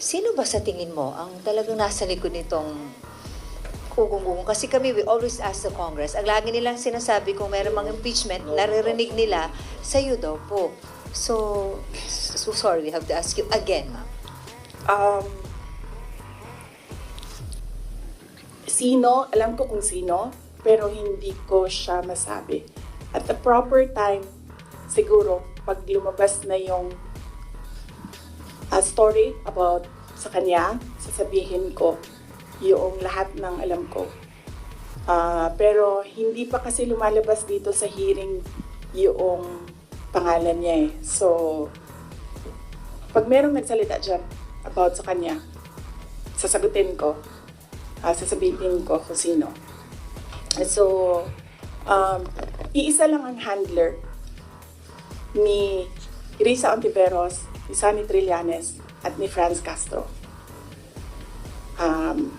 Sino ba sa tingin mo ang talagang nasa likod nitong ugong-ugong? Kasi kami, we always ask the Congress. Ang lagi nilang sinasabi kung meron mga impeachment, naririnig nila, sa'yo daw po. So, so sorry, we have to ask you again, ma'am. Um, sino, alam ko kung sino, pero hindi ko siya masabi. At the proper time, siguro, pag lumabas na yung uh, story about sa kanya, sasabihin ko yung lahat ng alam ko. Ah, pero hindi pa kasi lumalabas dito sa hearing yung pangalan niya eh. So, pag merong nagsalita dyan about sa kanya, sasagutin ko, ah, sasabihin ko kung sino. So, um, iisa lang ang handler ni Risa Ontiveros, ni Sunny Trillanes, at ni Franz Castro. Um,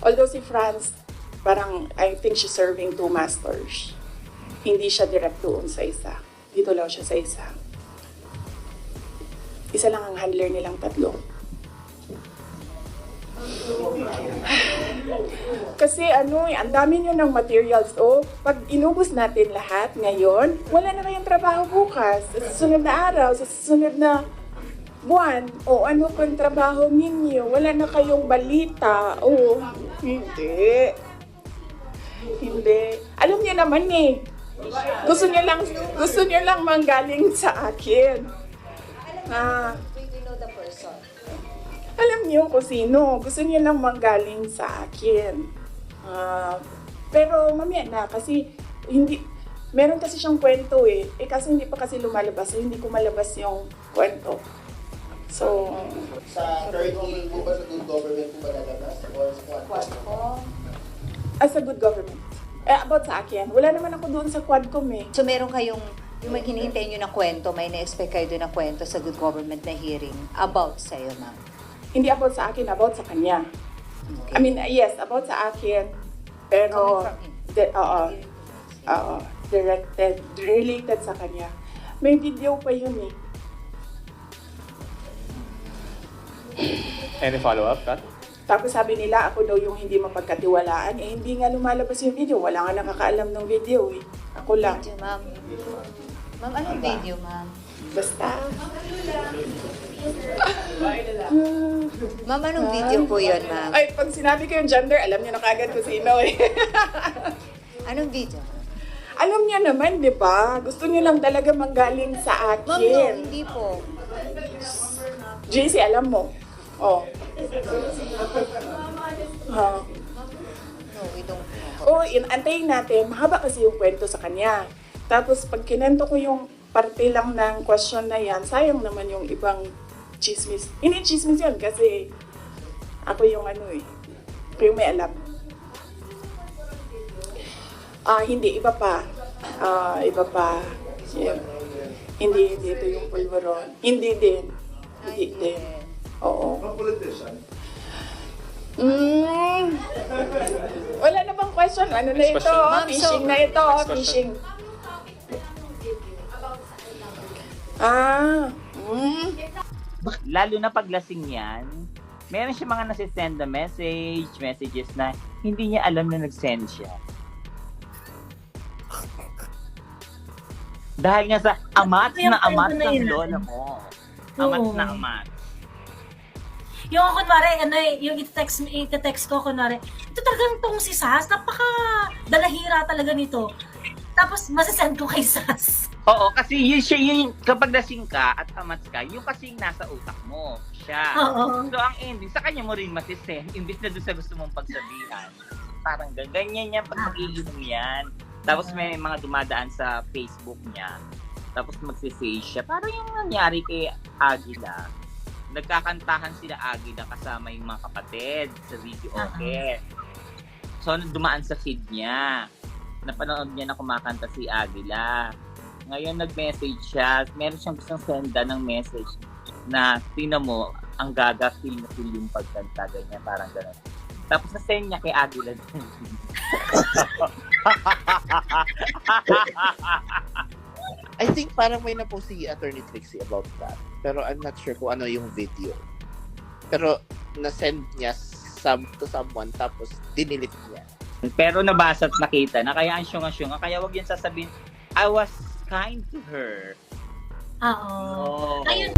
although si Franz, parang I think she's serving two masters. Hindi siya direct doon sa isa. Dito lang siya sa isa. Isa lang ang handler nilang tatlo. Kasi ano eh, ang dami nyo ng materials. Oh, pag inubos natin lahat ngayon, wala na kayong trabaho bukas. Sa susunod na araw, sa susunod na buwan, o ano pang trabaho ninyo, wala na kayong balita. Oh, hindi. Hindi. Alam niyo naman eh. Gusto niyo lang, gusto niyo lang manggaling sa akin. Ah, alam niyo kung sino. Gusto niyo lang manggaling sa akin. Ah, pero mamaya na kasi hindi meron kasi siyang kwento eh. Eh kasi hindi pa kasi lumalabas. So, hindi ko malabas yung kwento. So, Sa third hearing po ba sa good government po ba lalabas? Or sa quad? Quadcom. as a good government. Eh, about sa akin, wala naman ako doon sa Quadcom eh. So meron kayong, yung may hinihintay nyo na kwento, may na-expect kayo doon na kwento sa good government na hearing about sa'yo, ma'am. Hindi about sa akin, about sa kanya. I mean, uh, yes, about sa akin. Pero, de- oo, oo, directed, related sa kanya. May video pa yun eh. Any follow-up, Kat? Tapos sabi nila, ako daw yung hindi mapagkatiwalaan. Eh, hindi nga lumalabas yung video. Wala nga nakakaalam ng video eh. Ako lang. Video, ma'am. Ma'am, anong video, ma'am? Basta. Ma'am, anong video po yun, ma'am? Ay, pag sinabi ko yung gender, alam niyo na kagad kung sino eh. Anong video? alam niya naman, di ba? Gusto niyo lang talaga manggaling sa Ma'am, no, akin. hindi po. JC, alam mo. Oh. Ha. No, we don't know. Oo, in antayin natin. Mahaba kasi yung kwento sa kanya. Tapos pag kinento ko yung parte lang ng question na yan, sayang naman yung ibang chismis. Hindi chismis yun kasi ako yung ano eh. Ako yung may alam. Ah, hindi. Iba pa. Ah, iba pa. Yeah. Hindi, hindi ito yung pulveron. Hindi din. Hindi din. Oo. Mm. Wala na bang question? Ano na ito? Fishing na ito. Fishing. Ah. Mm. lalo na paglasing yan, meron siya mga nasisend na message, messages na hindi niya alam na nag-send siya. Dahil nga sa amat na amat ng lola mo. Amat na amat. Yung kunwari, ano eh, yung iti-text, iti-text ko, kunwari, ito talagang tong si Sas, napaka dalahira talaga nito. Tapos, masasend ko kay Sas. Oo, kasi yun siya yun, kapag lasing ka at amat ka, yung kasing nasa utak mo, siya. Oo. So, ang ending, sa kanya mo rin masisend, imbis na doon sa gusto mong pagsabihan. Parang ganyan yan, pag mag-iinom yan. Tapos may mga dumadaan sa Facebook niya. Tapos magsisay siya. Parang yung nangyari kay Agila. Nagkakantahan sila Agila kasama yung mga kapatid sa video okay. So, dumaan sa feed niya. Napanood niya na kumakanta si Agila. Ngayon nag-message siya. Meron siyang gustong senda ng message na tingnan mo, ang gaga feel na feel yung pagkanta, ganyan, parang gano'n. Tapos na-send niya kay Agila. I think parang may napost si Attorney Trixie about that. Pero I'm not sure kung ano yung video. pero na-send niya some, to someone tapos dinilit niya. Pero nabasa at nakita na kaya ang syunga-syunga. Kaya wag yun sasabihin, I was kind to her. Oo. Oh. Ayun.